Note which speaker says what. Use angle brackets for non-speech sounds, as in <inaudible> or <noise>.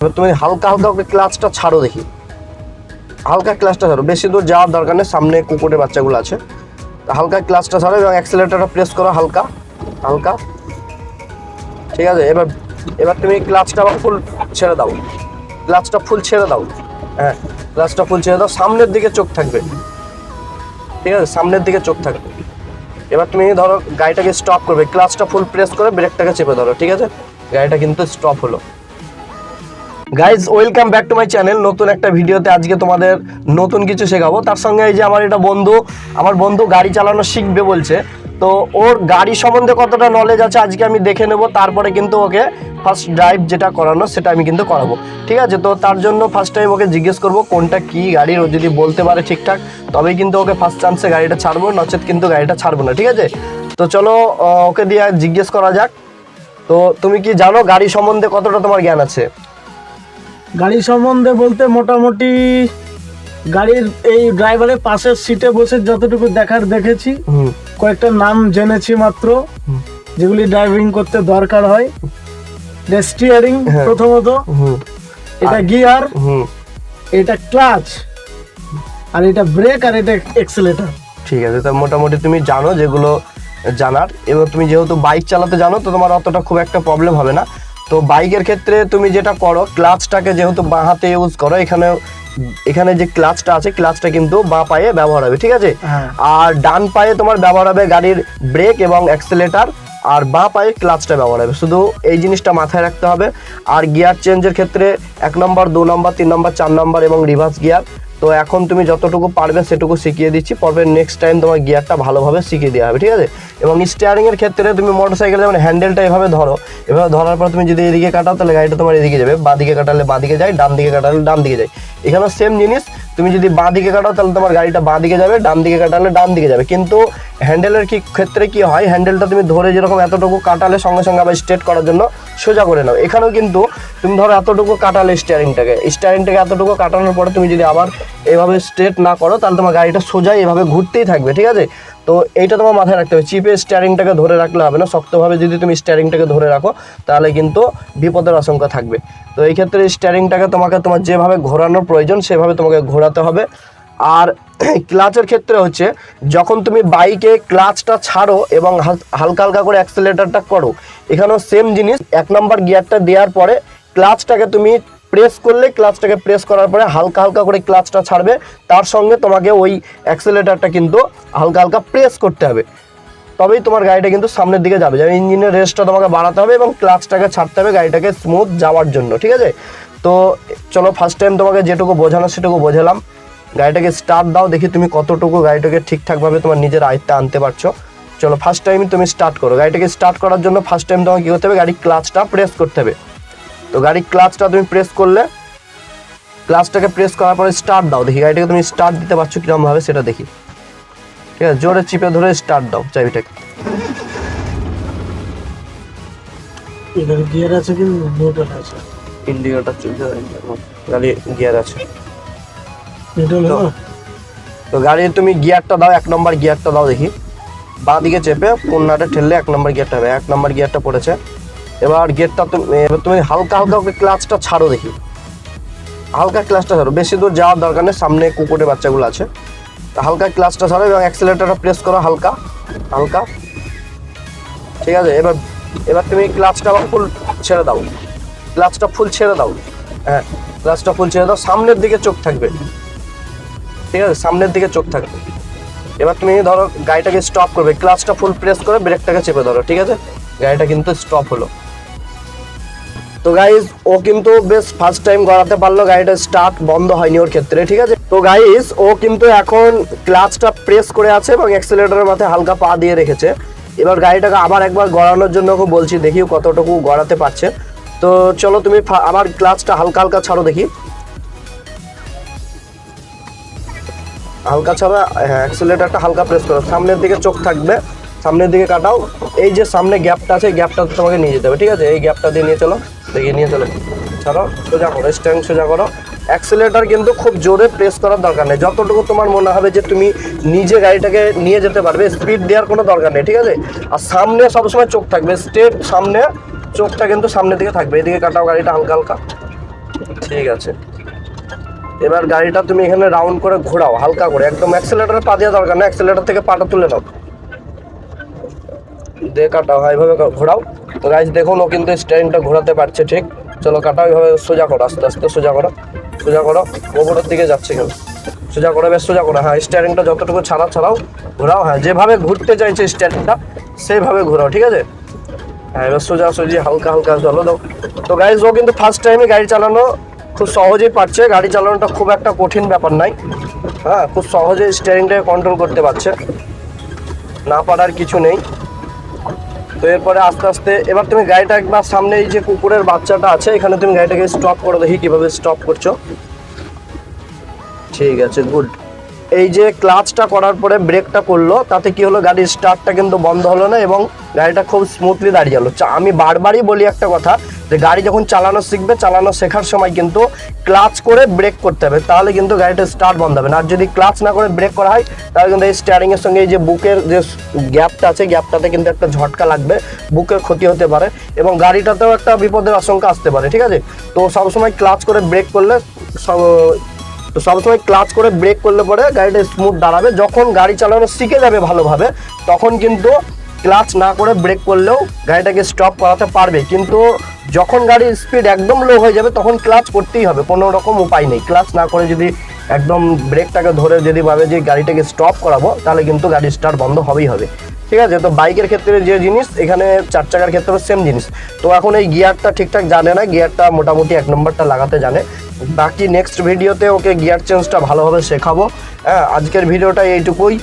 Speaker 1: এবার তুমি হালকা হালকা ওকে ক্লাচটা ছাড়ো দেখি। হালকা ক্লাচটা ছাড়ো। বেশি দূর যাওয়ার দরকার নেই, সামনে কুকুরের বাচ্চাগুলো আছে। হালকা ক্লাচটা ছাড়ো এবং অ্যাক্সিলেটারটা প্রেস করো হালকা হালকা। ঠিক আছে, এবার এবার তুমি ক্লাচটা আবার ফুল ছেড়ে দাও। ক্লাচটা ফুল ছেড়ে দাও। হ্যাঁ ক্লাচটা ফুল ছেড়ে দাও। সামনের দিকে চোখ থাকবে। ঠিক আছে, সামনের দিকে চোখ থাকবে। এবার তুমি ধরো গাড়িটাকে স্টপ করবে। ক্লাচটা ফুল প্রেস করে ব্রেকটাকে চেপে ধরো। ঠিক আছে? গাড়িটা কিন্তু স্টপ হলো। Guys welcome back to my channel নতুন একটা ভিডিওতে আজকে তোমাদের নতুন কিছু শেখাবো। তার সঙ্গে এই যে আমার এটা বন্ধু, আমার বন্ধু গাড়ি চালানো শিখবে বলছে। তো ওর গাড়ি সম্বন্ধে কতটা নলেজ আছে আজকে আমি দেখে নেব। তারপরে কিন্তু ওকে ফার্স্ট ড্রাইভ যেটা করানো, সেটা আমি কিন্তু করাবো। ঠিক আছে? তো তার জন্য ফার্স্ট টাইম ওকে জিজ্ঞেস করব, কোনটা কি গাড়ির ও যদি বলতে পারে ঠিকঠাক, তবেই কিন্তু ওকে ফার্স্ট চান্সে গাড়িটা ছাড়বো, নচেত কিন্তু গাড়িটা ছাড়বো না। ঠিক আছে? তো চলো ওকে দিয়ে জিজ্ঞেস করা যাক। তো তুমি কি জানো গাড়ি সম্বন্ধে কতটা তোমার জ্ঞান আছে?
Speaker 2: গাড়ি সম্বন্ধে বলতে মোটামুটি গাড়ির এই ড্রাইভারের পাশের সিটে বসে যতটুকু দেখার দেখেছি কয়েকটা নাম জেনেছি মাত্র যেগুলি ড্রাইভিং করতে দরকার হয়। স্টিয়ারিং। প্রথমত এটা গিয়ার এটা ক্লাচ আর এটা ব্রেক আর এটা এক্সেলেটার
Speaker 1: ঠিক আছে তো মোটামুটি তুমি জানো যেগুলো জানার। এবং তুমি যেহেতু বাইক চালাতে জানো তো তোমার অতটা খুব একটা প্রবলেম হবে না। তো বাইকের ক্ষেত্রে তুমি যেটা করো ক্লাচটাকে যেহেতু বাঁ হাতে ইউজ করো এখানে এখানে যে ক্লাচটা আছে ক্লাচটা কিন্তু বাঁ পায়ে ব্যবহার হবে ঠিক আছে?
Speaker 2: হ্যাঁ।
Speaker 1: আর ডান পায়ে তোমার ব্যবহার হবে গাড়ির ব্রেক এবং অ্যাক্সেলেটার আর বাঁ পায়ে ক্লাচটা ব্যবহার হবে। শুধু এই জিনিসটা মাথায় রাখতে হবে। আর গিয়ার চেঞ্জের ক্ষেত্রে এক নম্বর দু নম্বর তিন নম্বর চার নম্বর এবং রিভার্স গিয়ার তো এখন তুমি যতটুকু পারবে সেটুকু শিখিয়ে দিচ্ছি। পরে নেক্সট টাইম তোমার গিয়ারটা ভালোভাবে শিখিয়ে দেওয়া হবে, ঠিক আছে? এবং স্টিয়ারিংয়ের ক্ষেত্রে তুমি মোটর সাইকেলে যেমন হ্যান্ডেলটা এভাবে ধরো, এভাবে ধরার পর তুমি যদি এদিকে কাটাও, তাহলে গাড়িটা তোমার এদিকে যাবে। বাঁ দিকে কাটালে বাঁদিকে যায় ডান দিকে কাটালে ডান দিকে যায়। এখানেও সেম জিনিস, তুমি যদি বাঁ দিকে কাটাও, তাহলে তোমার গাড়িটা বাঁ দিকে যাবে ডান দিকে কাটালে ডান দিকে যাবে। কিন্তু হ্যান্ডেলের কি ক্ষেত্রে কি হয়? হ্যান্ডেলটা তুমি ধরে যেরকম এতটুকু কাটালে সঙ্গে সঙ্গে আবার স্ট্রেট করার জন্য সোজা করে নাও। এখানেও কিন্তু তুমি ধরো এতটুকু কাটালে স্টিয়ারিংটাকে স্টিয়ারিংটাকে এতটুকু কাটানোর পরে তুমি যদি আবার এভাবে স্ট্রেট না করো, তাহলে তোমার গাড়িটা সোজা এভাবে ঘুরতেই থাকবে, ঠিক আছে? তো এইটা তোমার মাথায় রাখতে হবে। চিপে স্টিয়ারিংটাকে ধরে রাখলে হবে না। শক্তভাবে যদি তুমি স্টিয়ারিংটাকে ধরে রাখো, তাহলে কিন্তু বিপদের আশঙ্কা থাকবে। তো এই ক্ষেত্রে স্টিয়ারিংটাকে তোমাকে তোমার যেভাবে ঘোরানোর প্রয়োজন, সেভাবে তোমাকে ঘোরাতে হবে। আর <clears throat> ক্লাচের ক্ষেত্রে হচ্ছে, যখন তুমি বাইকে ক্লাচটা ছাড়ো এবং হালকা হালকা করে অ্যাক্সেলেটারটা করো, এখানেও সেম জিনিস, এক নম্বর গিয়ারটা দেওয়ার পরে ক্লাচটাকে তুমি প্রেস করলে, ক্লাচটাকে প্রেস করার পরে হালকা হালকা করে ক্লাচটা ছাড়বে, তার সঙ্গে তোমাকে ওই অ্যাক্সেলেটারটা কিন্তু হালকা হালকা প্রেস করতে হবে। তবেই তোমার গাড়িটা কিন্তু সামনের দিকে যাবে যেমন ইঞ্জিনের রেসটা তোমাকে বাড়াতে হবে এবং ক্লাচটাকে ছাড়তে হবে গাড়িটাকে স্মুথ যাওয়ার জন্য, ঠিক আছে? তো চলো ফার্স্ট টাইম তোমাকে যেটুকু বোঝানো সেটুকু বোঝালাম। গাড়িটাকে স্টার্ট দাও দেখি তুমি কতটুকু গাড়িটাকে ঠিকঠাকভাবে তোমার নিজের আয়ত্তে আনতে পারছ। চলো ফার্স্ট টাইম তুমি স্টার্ট করো। গাড়িটাকে স্টার্ট করার জন্য ফার্স্ট টাইম তোমাকে কী করতে হবে? গাড়ির ক্লাচটা প্রেস করতে হবে। তো গাড়ির ক্লাচটা তুমি প্রেস করলে ক্লাচটাকে প্রেস করার পরে স্টার্ট দাও। দেখি গাড়িটাকে তুমি স্টার্ট দিতে পারছ কিরমভাবে সেটা দেখি। ঠিক আছে জোরে চিপে ধরে স্টার্ট দাও চাবিটাকে।
Speaker 2: গিয়ার আছে কি?
Speaker 1: ইন্ডিকেটার চলছে গাড়ি গিয়ার আছে। তো-
Speaker 2: হলো
Speaker 1: গাড়ির তুমি গিয়ারটা দাও এক নম্বর গিয়ারটা দাও দেখি। বাঁ দিকে চেপে কন্যাটা ঠেললে এক নম্বর গিয়ারটা হবে এক নম্বর গিয়ারটা পড়েছে। এবার গিয়ারটা তুমি এবার তুমি হালকা হালকা ওকে ক্লাচটা ছাড়ো দেখি। হালকা ক্লাচটা ছাড়ো বেশি দূর যাওয়ার দরকার নেই সামনে কুকুরের বাচ্চাগুলো আছে। তো হালকা ক্লাচটা ছাড়ো এবং অ্যাক্সিলেটারটা প্রেস করো হালকা হালকা। ঠিক আছে এবার এবার তুমি ক্লাচটা আবার ফুল ছেড়ে দাও। ক্লাচটা ফুল ছেড়ে দাও। হ্যাঁ ক্লাচটা ফুল ছেড়ে দাও সামনের দিকে চোখ থাকবে। ঠিক আছে? সামনের দিকে চোখ থাকবে। এবার তুমি ধরো গাড়িটাকে স্টপ করবে ক্লাচটা ফুল প্রেস করে ব্রেকটাকে চেপে ধরো, ঠিক আছে? গাড়িটা কিন্তু স্টপ হলো। তো গাইজ ও কিন্তু বেশ ফার্স্ট টাইম গড়াতে পারল, গাড়িটা স্টার্ট বন্ধ হয়নি ওর ক্ষেত্রে, ঠিক আছে? তো গাইজ ও কিন্তু এখন ক্লাচটা প্রেস করে আছে এবং অ্যাক্সিলেটারের মাথায় হালকা পা দিয়ে রেখেছে। এবার গাড়িটাকে আবার একবার গড়ানোর জন্য ওকে বলছি দেখি কতটুকু গড়াতে পারছে। তো চলো তুমি আবার ক্লাচটা হালকা হালকা ছাড়ো দেখি। হালকা ছাড়া অ্যাক্সিলেটারটা হালকা প্রেস করো। সামনের দিকে চোখ থাকবে, সামনের দিকে কাটাও। এই যে সামনে গ্যাপটা আছে, এই গ্যাপটা তোমাকে নিয়ে যেতে হবে, ঠিক আছে? এই গ্যাপটা দিয়ে নিয়ে চলো, দেখিয়ে নিয়ে চলো। ছাড়ো, সোজা করো স্ট্যান্ড সোজা করো। অ্যাক্সিলেটার কিন্তু খুব জোরে প্রেস করার দরকার নেই। যতটুকু তোমার মনে হবে যে তুমি নিজে গাড়িটাকে নিয়ে যেতে পারবে স্পিড দেওয়ার কোনো দরকার নেই, ঠিক আছে? আর সামনে সবসময় চোখ থাকবে স্ট্রেট সামনে, চোখটা কিন্তু সামনের দিকে থাকবে। এদিকে কাটাও, গাড়িটা হালকা হালকা। ঠিক আছে। এবার গাড়িটা তুমি এখানে রাউন্ড করে ঘোরাও, হালকা করে। একদম অ্যাক্সেলেটারে পা দেওয়া দরকার না অ্যাক্সেলেটার থেকে পাটা তুলে নাও। দিয়ে কাটাও হয় এভাবে ঘোরাও। তো গাইজ দেখুন, ও কিন্তু স্ট্যান্ডটা ঘোরাতে পারছে ঠিক। চলো কাটাও এইভাবে সোজা করো, আস্তে আস্তে সোজা করো। সোজা করো, ওপরের দিকে যাচ্ছে কেন সোজা করো, বেশ, সোজা করো। হ্যাঁ স্টিয়ারিংটা যতটুকু ছাড়া ছাড়াও ঘোরাও। হ্যাঁ যেভাবে ঘুরতে চাইছে স্টিয়ারিংটা সেইভাবে ঘোরাও, ঠিক আছে? হ্যাঁ এবার সোজা, সোজি, হালকা হালকা, চলো, দাও। তো গাইজ ও কিন্তু ফার্স্ট টাইমে গাড়ি চালানো খুব সহজেই পারছে, গাড়ি চালানোটা খুব একটা কঠিন ব্যাপার নাই হ্যাঁ খুব সহজে স্টিয়ারিংটাকে কন্ট্রোল করতে পারছে। না পারার কিছু নেই। তো এরপরে আস্তে আস্তে, এবার তুমি গাড়িটা একবার সামনে এই যে কুকুরের বাচ্চাটা আছে, এখানে তুমি গাড়িটাকে স্টপ করে দেখি কীভাবে স্টপ করছ। ঠিক আছে গুড এই যে ক্লাচটা করার পরে ব্রেকটা করল, তাতে কি হলো, গাড়ির স্টার্টটা কিন্তু বন্ধ হলো না এবং গাড়িটা খুব স্মুথলি দাঁড়িয়ে গেলো। আমি বারবারই বলি একটা কথা, যে গাড়ি যখন চালানো শিখবে, চালানো শেখার সময় কিন্তু ক্লাচ করে ব্রেক করতে হবে, তাহলে কিন্তু গাড়িটা স্টার্ট বন্ধ হবে না। আর যদি ক্লাচ না করে ব্রেক করা হয়, তাহলে কিন্তু এই স্টিয়ারিং এর সঙ্গে এই যে বুকের যে গ্যাপটা আছে, গ্যাপটাতে কিন্তু একটা ঝটকা লাগবে, বুকের ক্ষতি হতে পারে এবং গাড়িটাতেও একটা বিপদের আশঙ্কা আসতে পারে, ঠিক আছে? তো সবসময় ক্লাচ করে ব্রেক করলে সব তো সবসময় ক্লাচ করে ব্রেক করলে পরে গাড়িটা স্মুথ দাঁড়াবে। যখন গাড়ি চালানো শিখে যাবে ভালোভাবে, তখন কিন্তু ক্লাচ না করে ব্রেক করলেও গাড়িটাকে স্টপ করাতে পারবে। কিন্তু যখন গাড়ির স্পিড একদম লো হয়ে যাবে, তখন ক্লাচ করতেই হবে। কোনো রকম উপায় নেই। ক্লাচ না করে যদি একদম ব্রেকটাকে ধরে যদি ভাবে যে গাড়িটাকে স্টপ করাবো, তাহলে কিন্তু গাড়ি স্টার্ট বন্ধ হবেই হবে। ঠিক আছে? তো বাইকের ক্ষেত্রে যে জিনিস, এখানে চার চাকার ক্ষেত্রেও সেম জিনিস। তো এখন এই গিয়ারটা ঠিকঠাক জানে না গিয়ারটা মোটামুটি এক নম্বরটা লাগাতে জানে। বাকি নেক্সট ভিডিওতে ওকে গিয়ার চেঞ্জটা ভালোভাবে শেখাবো। হ্যাঁ আজকের ভিডিওটা এইটুকুই।